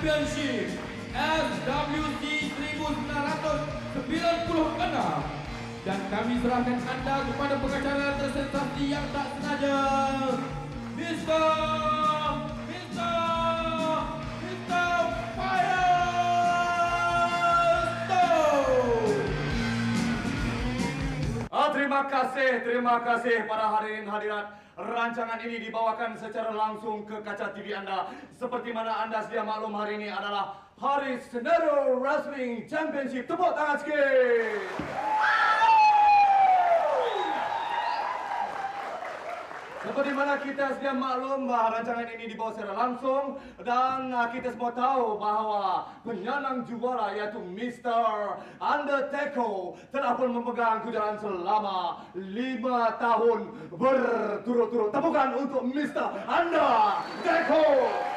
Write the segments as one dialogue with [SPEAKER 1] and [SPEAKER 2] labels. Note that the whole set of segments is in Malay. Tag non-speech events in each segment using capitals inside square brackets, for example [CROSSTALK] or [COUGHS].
[SPEAKER 1] Championship SWC 1996 dan kami serahkan anda kepada pengacara tersensasi yang tak sengaja. Mr.
[SPEAKER 2] terima kasih, terima kasih para hadirin hadirat. Rancangan ini dibawakan secara langsung ke kaca TV anda. Seperti mana anda sedia maklum hari ini adalah Hari Senario Wrestling Championship. Tepuk tangan sikit. Seperti mana kita sedia maklum bahawa rancangan ini dibawa secara langsung dan uh, kita semua tahu bahawa penyandang juara iaitu Mr. Undertaker telah pun memegang kejuaraan selama lima tahun berturut-turut. Tepukan untuk Mr. Undertaker.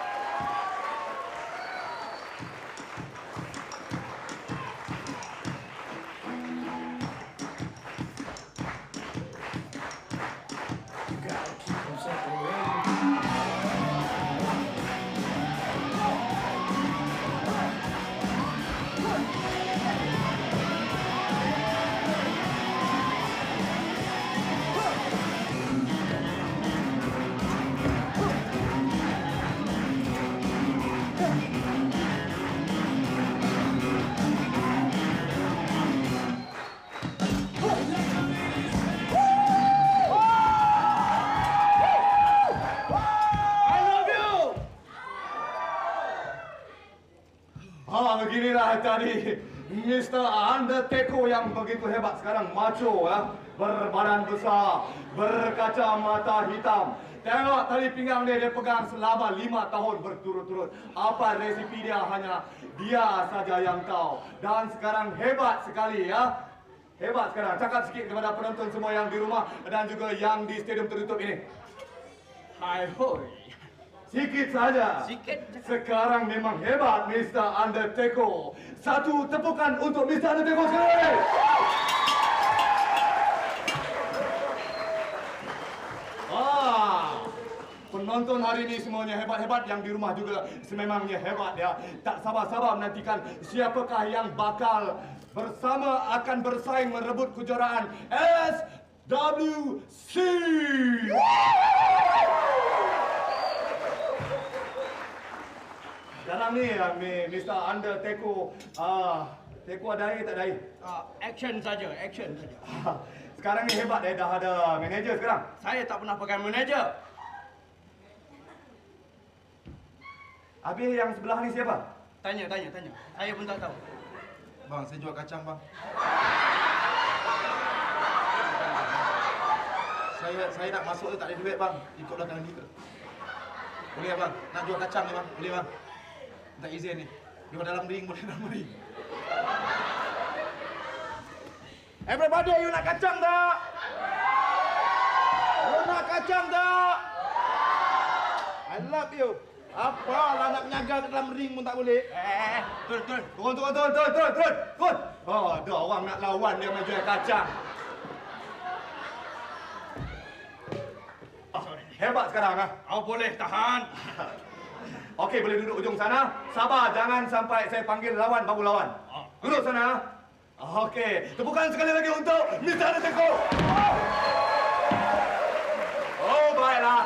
[SPEAKER 2] Tadi Mr. Undertaker yang begitu hebat sekarang macho ya, berbadan besar, berkacamata hitam. Tengok tali pinggang dia dia pegang selama lima tahun berturut-turut. Apa resipi dia hanya dia saja yang tahu. Dan sekarang hebat sekali ya. Hebat sekarang. Cakap sikit kepada penonton semua yang di rumah dan juga yang di stadium tertutup ini.
[SPEAKER 1] Hai hoi
[SPEAKER 2] Sikit saja.
[SPEAKER 1] Sikit.
[SPEAKER 2] Sekarang memang hebat Mr. Undertaker. Satu tepukan untuk Mr. Undertaker sekali. Ah, penonton hari ini semuanya hebat-hebat yang di rumah juga sememangnya hebat ya. Tak sabar-sabar menantikan siapakah yang bakal bersama akan bersaing merebut kejuaraan SWC. Ni ya, mi- Mr. Undertaker, ah, Teko ada air tak ada air?
[SPEAKER 1] Ah, action saja, action saja. [LAUGHS]
[SPEAKER 2] Sekarang ni hebat eh, dah ada manager sekarang.
[SPEAKER 1] Saya tak pernah pakai manager.
[SPEAKER 2] Habis yang sebelah ni siapa?
[SPEAKER 1] Tanya, tanya, tanya. Saya pun tak tahu.
[SPEAKER 3] Bang, saya jual kacang bang. Saya saya nak masuk tu tak ada duit bang. Ikut belakang ni ke. Boleh bang? Nak jual kacang ni bang? Boleh bang? Minta izin ni. Di dalam ring boleh dalam ring. Everybody, you nak kacang tak? You nak kacang tak? I love you. Apa lah nak menyaga ke dalam ring pun tak boleh.
[SPEAKER 1] Eh, turun, turun.
[SPEAKER 2] Turun, turun, turun, turun, turun, turun, turun. Oh, ada orang nak lawan dia main jual kacang. Ah, hebat sekarang ah.
[SPEAKER 1] Kau boleh tahan. [LAUGHS]
[SPEAKER 2] Okey, boleh duduk ujung sana. Sabar, jangan sampai saya panggil lawan baru lawan.
[SPEAKER 1] Ah.
[SPEAKER 2] Duduk sana. Okey, tepukan sekali lagi untuk Mr. Undertaker. Oh, baiklah.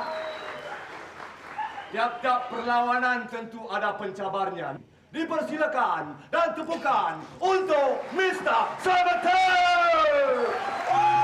[SPEAKER 2] Tiap-tiap perlawanan tentu ada pencabarnya. Dipersilakan dan tepukan untuk Mr. Sabater.
[SPEAKER 4] Di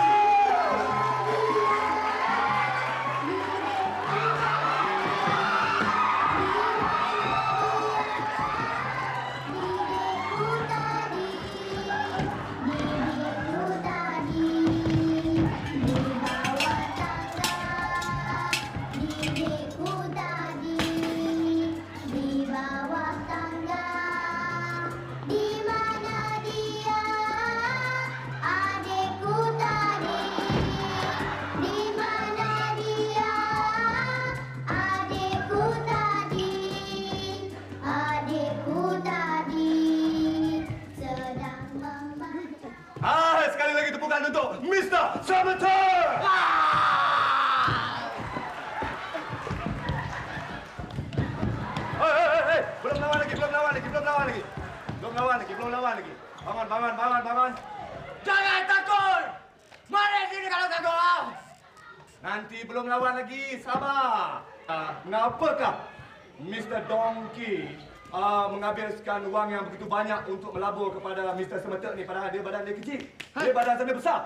[SPEAKER 2] menghabiskan wang yang begitu banyak untuk melabur kepada Mr. Semetek ni padahal dia badan dia kecil. Dia badan saya besar.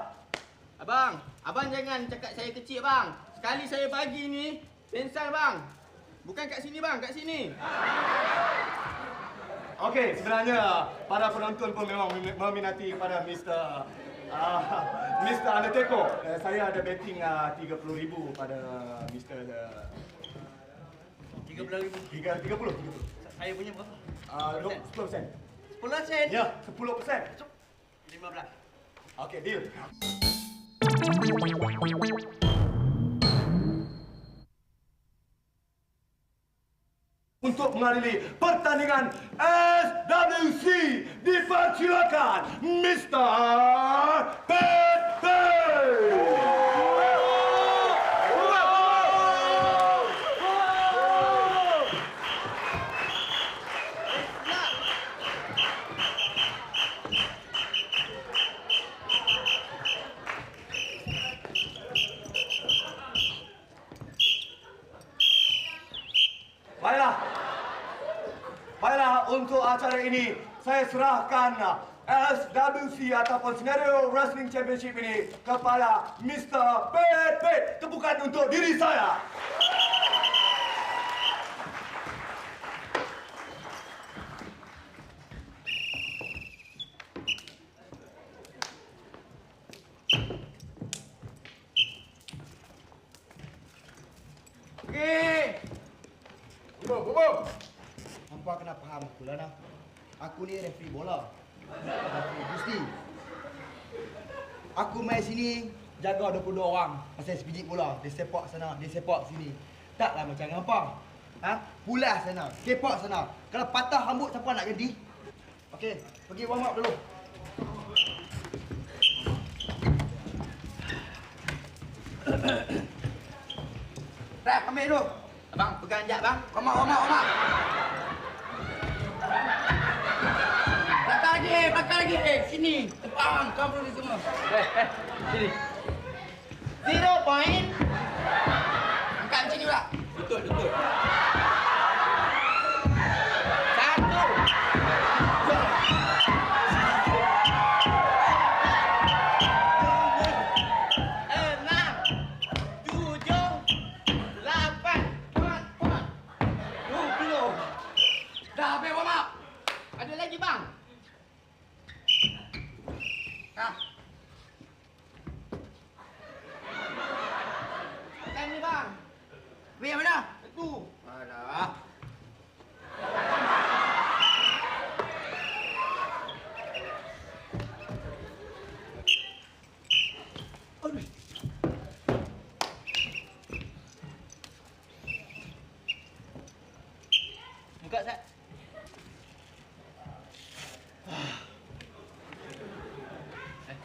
[SPEAKER 4] Abang, abang jangan cakap saya kecil bang. Sekali saya bagi ni, pensan bang. Bukan kat sini bang, kat sini.
[SPEAKER 2] Okey, sebenarnya para penonton pun memang mem- meminati kepada Mr. Uh, Mr. Undertaker. Uh, saya ada betting uh, 30,000 pada Mr. Uh,
[SPEAKER 1] 30 ribu.
[SPEAKER 2] 30, 30, 30.
[SPEAKER 1] Saya punya berapa?
[SPEAKER 2] Uh, 10 sen.
[SPEAKER 1] 10 sen.
[SPEAKER 2] Ya, 10 persen.
[SPEAKER 1] 15.
[SPEAKER 2] Okey, deal. Untuk menghadiri pertandingan SWC dipersilakan Mr. Pepe. Baiklah. Acara ini saya serahkan SWC ataupun Scenario Wrestling Championship ini kepada Mr. Pepe. Tepukan untuk diri saya.
[SPEAKER 4] Okey. Bubuk, bubuk. Hampa kena faham aku lah nah. Aku ni referee bola. Referee gusti. Aku main sini jaga 22 orang pasal sebiji bola. Dia sepak sana, dia sepak sini. Taklah macam hampa. Ha? Pulas sana, kepak sana. Kalau patah rambut siapa nak ganti? Okey, pergi warm up dulu. [COUGHS] Rap, ambil dulu. Abang, pegang jap bang. Warm up, warm up, warm up. Belakang lagi, belakang lagi. Eh, sini. Depan, kau perlu semua. Eh, eh, sini. Zero point. Angkat macam ni pula. Betul, betul.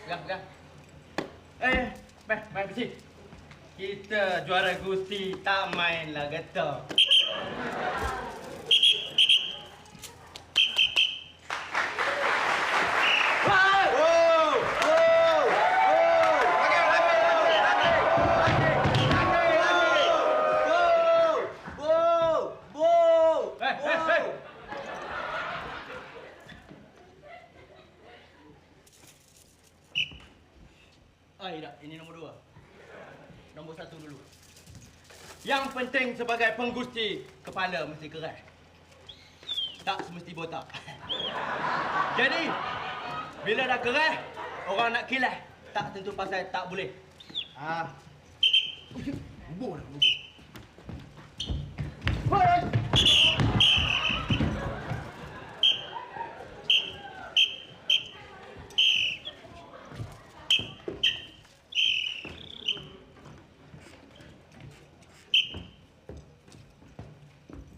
[SPEAKER 4] Pegang, pegang.
[SPEAKER 1] Eh, mai, mai bersih. Kita juara Gusti tak main lah kata. Eh, eh, eh. Ah, tidak. Ini nombor dua. Nombor satu dulu. Sebagai penggusti, kepala mesti keras. Tak semesti botak. [LAUGHS] Jadi, bila dah keras, orang nak kilas. Tak tentu pasal tak boleh. Ah. Bubur dah, bubur.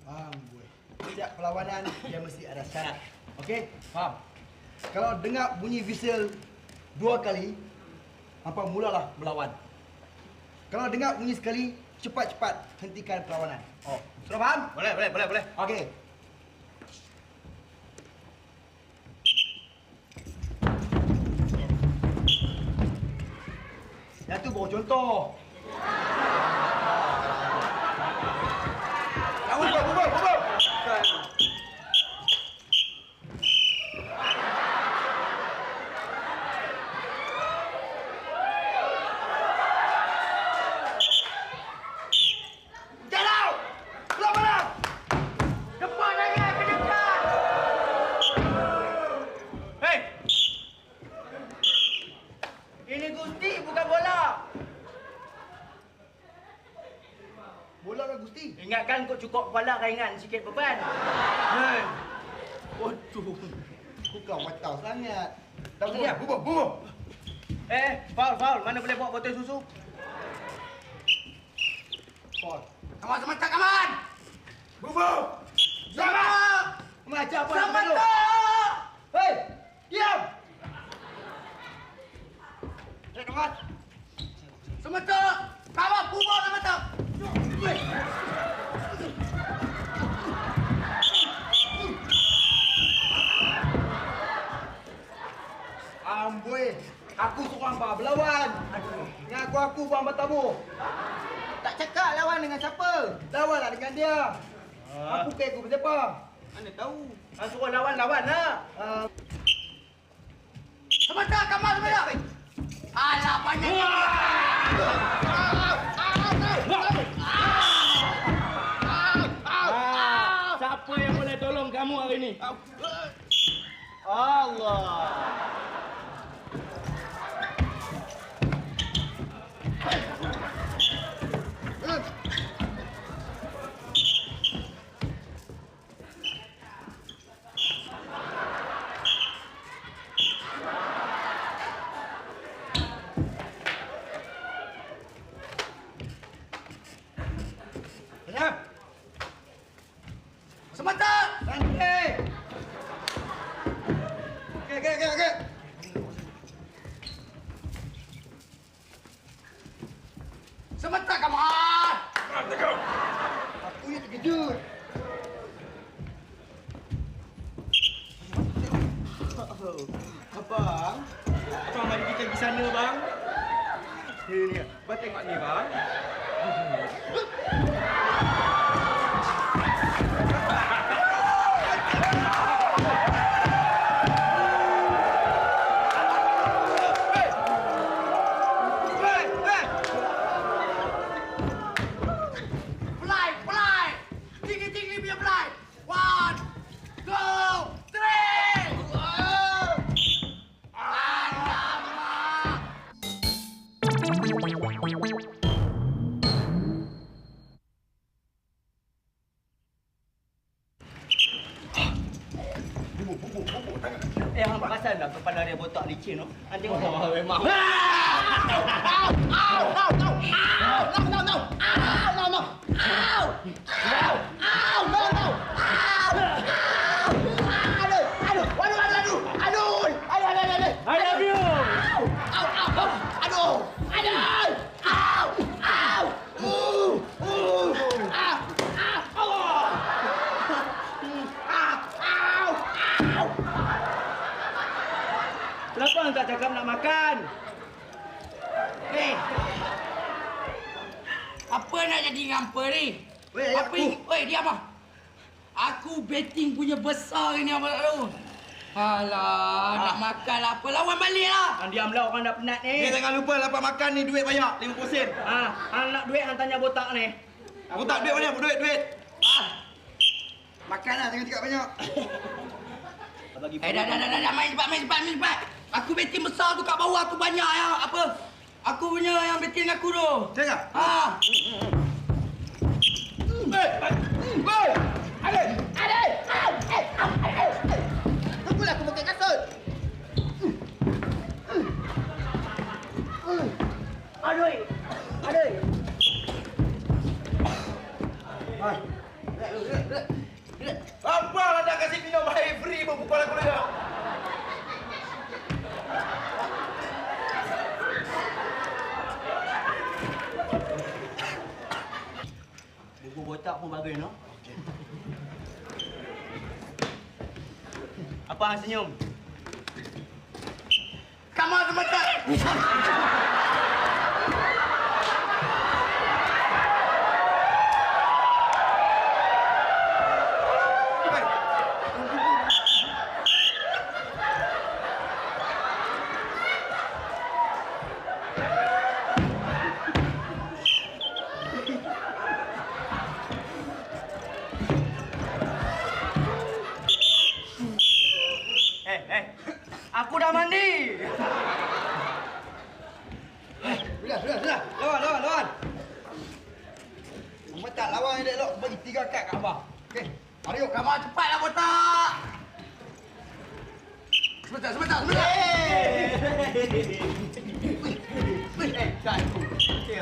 [SPEAKER 4] Faham gue. Setiap perlawanan dia mesti ada syarat. Okey? Faham? Kalau dengar bunyi whistle dua kali,
[SPEAKER 2] hampa mulalah melawan. Kalau dengar bunyi sekali, cepat-cepat hentikan perlawanan. Oh, sudah faham?
[SPEAKER 1] Boleh, boleh, boleh, boleh.
[SPEAKER 2] Okey. Yang tu baru contoh.
[SPEAKER 1] Ingatkan kau cukup kepala ringan sikit beban. Hei. Waduh.
[SPEAKER 2] Kau kau matau sangat.
[SPEAKER 3] Tak bubur, bubur, bubur.
[SPEAKER 1] Eh, foul, foul. Mana boleh bawa botol susu?
[SPEAKER 2] Paul.
[SPEAKER 3] Kawan sementak, kawan. Bubur. Sama.
[SPEAKER 2] Macam apa
[SPEAKER 3] Sama tak?
[SPEAKER 2] Hei! Diam! Cek kawan.
[SPEAKER 3] Sementak.
[SPEAKER 2] Bertamu.
[SPEAKER 1] Tak cakap lawan dengan siapa.
[SPEAKER 2] Lawanlah dengan dia.
[SPEAKER 1] Ah.
[SPEAKER 2] Aku ke aku siapa?
[SPEAKER 1] Mana tahu. Han suruh lawan-lawan lah.
[SPEAKER 2] Uh,
[SPEAKER 3] Sementak, kawan sementak. Alah, banyak.
[SPEAKER 1] Ah, siapa yang boleh tolong kamu hari ni? Allah. Abang, abang mari kita pergi sana bang. Ni ni, abang tengok ni bang. [LAUGHS] Eh, hang perasan tak kepala dia botak licin tu? Hang tengok. Oh, memang. I love you. Kenapa hang tak cakap nak makan?
[SPEAKER 3] Eh. Apa nak jadi ngapa ni?
[SPEAKER 2] Weh,
[SPEAKER 3] apa
[SPEAKER 2] aku.
[SPEAKER 3] ni? Weh, diam ah. Aku betting punya besar ni apa tak tahu. Alah, nak makan lah apa. Lawan balik lah.
[SPEAKER 1] Hang diam lah orang dah penat ni.
[SPEAKER 3] Eh, jangan lupa dapat makan ni duit banyak. 50 sen.
[SPEAKER 1] Ha, hang nak duit hang tanya botak ni.
[SPEAKER 3] Aku tak duit mana? Duit, duit. Ah.
[SPEAKER 2] Makanlah, jangan cakap banyak. [LAUGHS]
[SPEAKER 1] Bagi
[SPEAKER 3] Eh, dah, dah, dah, dah, dah. Main cepat, main cepat, main cepat. Aku betting besar tu kat bawah tu banyak ya. Apa? Aku punya yang betting aku tu.
[SPEAKER 2] Cakap.
[SPEAKER 3] Ah.
[SPEAKER 2] Tunggulah
[SPEAKER 3] 用。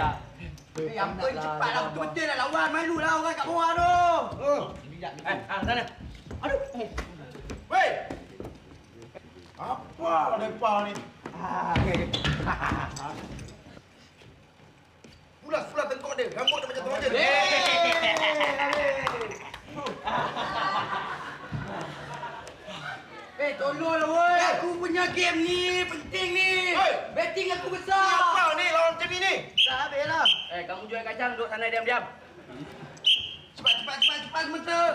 [SPEAKER 3] Lah.
[SPEAKER 1] Eh, apa cepatlah betul-betul nak lawan. Malu lah orang kat bawah tu.
[SPEAKER 4] Oh,
[SPEAKER 1] Eh, ah, sana. Aduh. Eh.
[SPEAKER 3] Weh! Apa mereka ni?
[SPEAKER 1] Ah, [LAUGHS]
[SPEAKER 3] Pulas pulas tengkok dia. Rambut dia macam tu aja.
[SPEAKER 1] Eh, tolonglah woi. Aku punya game ni penting ni.
[SPEAKER 3] Hey!
[SPEAKER 1] Betting aku besar.
[SPEAKER 3] Apa ni lawan macam ni ni?
[SPEAKER 1] Dah habis lah. Eh, kamu jual kacang duduk sana diam-diam. Cepat, cepat, cepat, cepat, sebentar.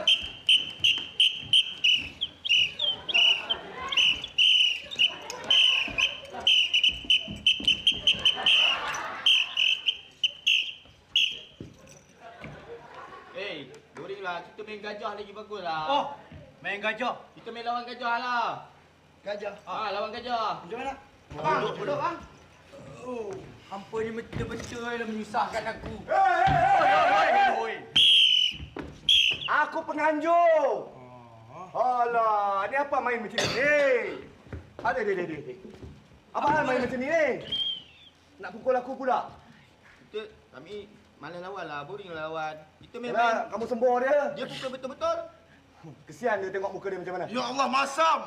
[SPEAKER 5] Eh, Doring lah. Kita main gajah lagi bagus lah.
[SPEAKER 1] Oh, main gajah.
[SPEAKER 5] Kita main lawan gajah lah.
[SPEAKER 4] Gajah.
[SPEAKER 5] Ah, lawan gajah.
[SPEAKER 4] Macam mana?
[SPEAKER 1] Abang, duduk, duduk, bang. Oh, hampa ni betul-betul lah menyusahkan aku. Oi,
[SPEAKER 2] Aku penganjur. Alah, ni apa main macam ni? Ada dia dia dia. Apa hal main macam ni ni? Nak pukul aku pula.
[SPEAKER 5] Kita, kami malas lawan lah. Boring lawan. Kita main main.
[SPEAKER 2] Yalah, kamu sembur dia.
[SPEAKER 5] Dia pukul betul-betul.
[SPEAKER 2] Kesian dia tengok muka dia macam mana.
[SPEAKER 3] Ya Allah, masam!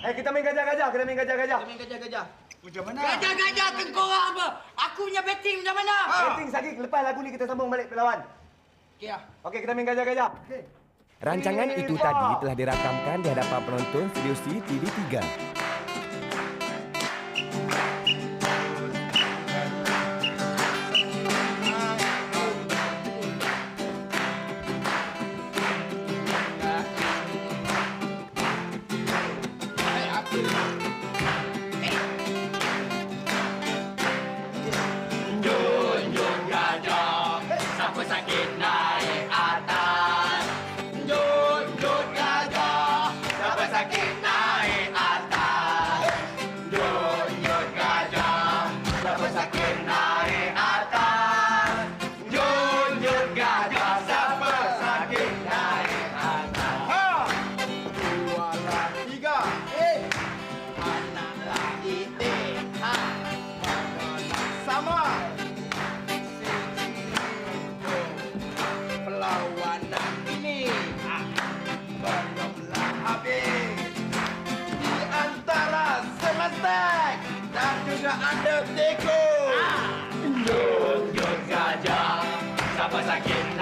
[SPEAKER 2] Eh, kita main gajah-gajah, kita main gajah-gajah.
[SPEAKER 5] Kita main gajah-gajah.
[SPEAKER 3] Macam mana?
[SPEAKER 1] Gajah-gajah tengkorak apa? Aku punya betting macam mana?
[SPEAKER 2] Penting Sakit, lepas lagu ni kita sambung balik pelawan.
[SPEAKER 1] Okey lah.
[SPEAKER 2] Okey, kita main gajah-gajah.
[SPEAKER 6] Rancangan itu tadi telah dirakamkan di hadapan penonton Studio C TV3.
[SPEAKER 1] Siapa sakit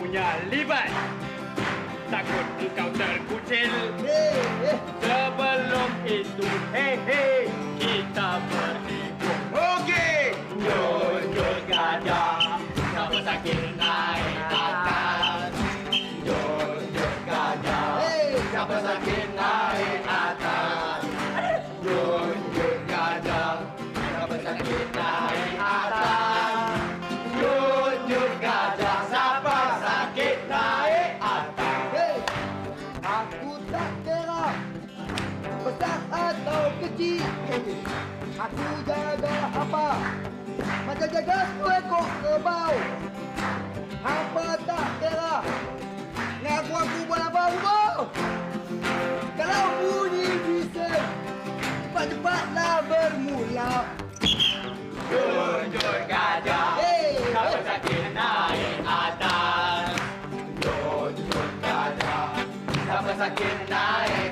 [SPEAKER 1] punya libat Takut engkau terkucil. Sebelum itu Hei hei Kita berhitung
[SPEAKER 3] Okey.
[SPEAKER 1] Junjung kunci Aku jaga apa? Macam jaga sekolah
[SPEAKER 4] kebau Apa tak kira? Ngaku aku buat apa rumah Kalau bunyi bisa Cepat-cepatlah
[SPEAKER 2] bermula. Tunjuk gajah hey. Kau sakit naik atas. Tunjuk gajah Kau tak kira naik